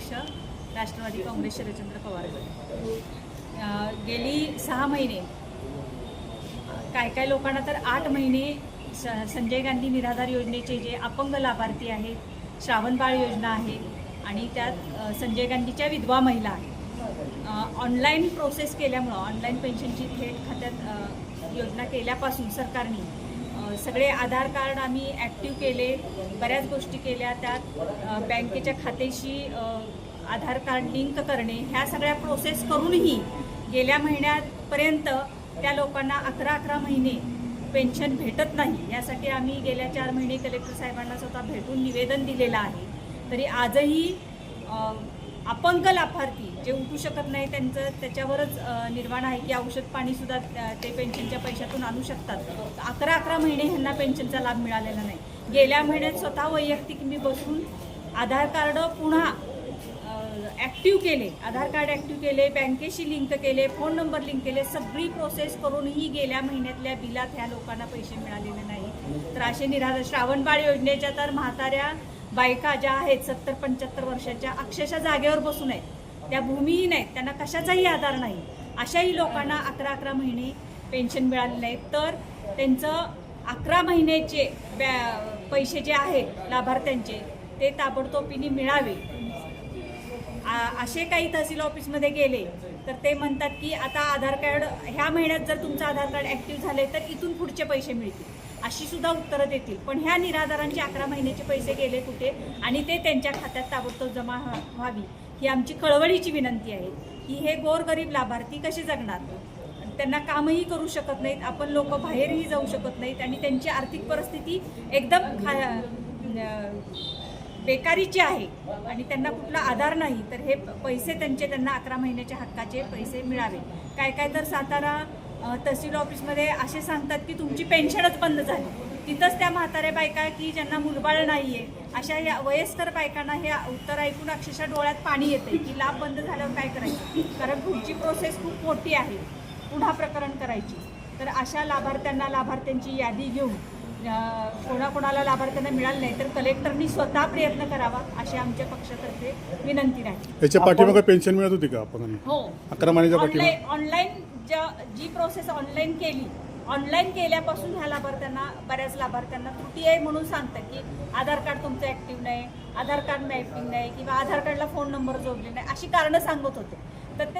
अध्यक्ष राष्ट्रवादी काँग्रेस शरदचंद्र पवार. गेली सहा महिने. काय काय लोकांना तर आठ महिने संजय गांधी निराधार योजनेचे जे अपंग लाभार्थी आहेत श्रावणबाळ योजना आहे आणि त्यात संजय गांधीच्या विधवा महिला आहेत. ऑनलाईन प्रोसेस केल्यामुळं ऑनलाईन पेन्शनची थेट खात्यात योजना केल्यापासून सरकारने सगळे आधार कार्ड आम्ही ॲक्टिव्ह केले बऱ्याच गोष्टी केल्या. त्यात बँकेच्या खात्याशी आधार कार्ड लिंक करणे ह्या सगळ्या प्रोसेस करूनही गेल्या महिन्यापर्यंत त्या लोकांना अकरा अकरा महिने पेन्शन भेटत नाही. यासाठी आम्ही गेल्या चार महिने कलेक्टर साहेबांना स्वतः भेटून निवेदन दिलेलं आहे. तरी आजही अपंग लाभार्थी जे उठू शकत नाही त्यांचं त्याच्यावरच निर्माण आहे की औषध पाणीसुद्धा ते पेन्शनच्या पैशातून आणू शकतात. अकरा अकरा महिने ह्यांना पेन्शनचा लाभ मिळालेला नाही. गेल्या महिन्यात स्वतः वैयक्तिक मी बसून आधार कार्ड पुन्हा ॲक्टिव्ह केले आधार कार्ड ॲक्टिव्ह केले बँकेशी लिंक केले फोन नंबर लिंक केले सगळी प्रोसेस करूनही गेल्या महिन्यातल्या बिलात ह्या लोकांना पैसे मिळालेले नाही. तर असे निराधार श्रावणबाळ योजनेच्या तर म्हाताऱ्या बायका ज्या आहेत सत्तर पंच्याहत्तर वर्षाच्या अक्षरशः जागेवर बसून आहेत त्या भूमीहीन आहेत त्यांना कशाचाही आधार नाही. अशाही लोकांना अकरा अकरा महिने पेन्शन मिळाले नाही तर त्यांचं अकरा महिन्याचे बॅ- पैसे जे आहेत लाभार्थ्यांचे ते ताबडतोबीने मिळावे. असे काही तहसील ऑफिसमध्ये गेले तर ते म्हणतात की आता आधार कार्ड ह्या महिन्यात जर तुमचं आधार कार्ड ॲक्टिव्ह झाले तर इथून पुढचे पैसे मिळतील. अशी सुद्धा उत्तरं देतील. पण ह्या निराधारांचे अकरा महिन्याचे पैसे गेले कुठे? आणि ते त्यांच्या खात्यात ताबडतोब जमा व्हावी ही आमची कळवळीची विनंती आहे. की हे गोरगरीब लाभार्थी कसे जगणार? त्यांना कामही करू शकत नाहीत आपण लोक बाहेरही जाऊ शकत नाहीत आणि त्यांची आर्थिक परिस्थिती एकदम खा बेकारीची आहे आणि त्यांना कुठला आधार नाही तर हे पैसे त्यांचे त्यांना अकरा महिन्याच्या हक्काचे पैसे मिळावे. काय काय तर सातारा तहसील ऑफिसमध्ये असे सांगतात की तुमची पेन्शनच बंद झाली. तिथंच त्या म्हाताऱ्या बायका की ज्यांना मुलबाळ नाही आहे अशा या वयस्कर बायकांना हे उत्तर ऐकून अक्षरशः डोळ्यात पाणी येते की लाभ बंद झाल्यावर काय करायचं? कारण पुढची प्रोसेस खूप मोठी आहे. पुन्हा प्रकरण करायची. तर अशा लाभार्थ्यांना लाभार्थ्यांची यादी घेऊन कोणाकोणाला लाभार्थ्यांना मिळालं नाही तर कलेक्टरनी स्वतः प्रयत्न करावा अशी आमच्या पक्षातर्फे विनंती राहील. याच्या पाठीमागे पेन्शन मिळत होती का आपण? हो. अकरा महिन्याच्या पाठीमागे? ऑनलाईन ऑनलाईन ज्या- जी प्रोसेस ऑनलाईन केली ऑनलाईन केल्यापासून ह्या लाभार्थ्यांना बऱ्याच लाभार्थ्यांना त्रुटी आहे म्हणून सांगतात की आधार कार्ड तुमचं ॲक्टिव्ह नाही आधार कार्ड मॅपिंग नाही किंवा आधार कार्डला फोन नंबर जोडले नाही अशी कारणं सांगत होते. तर ते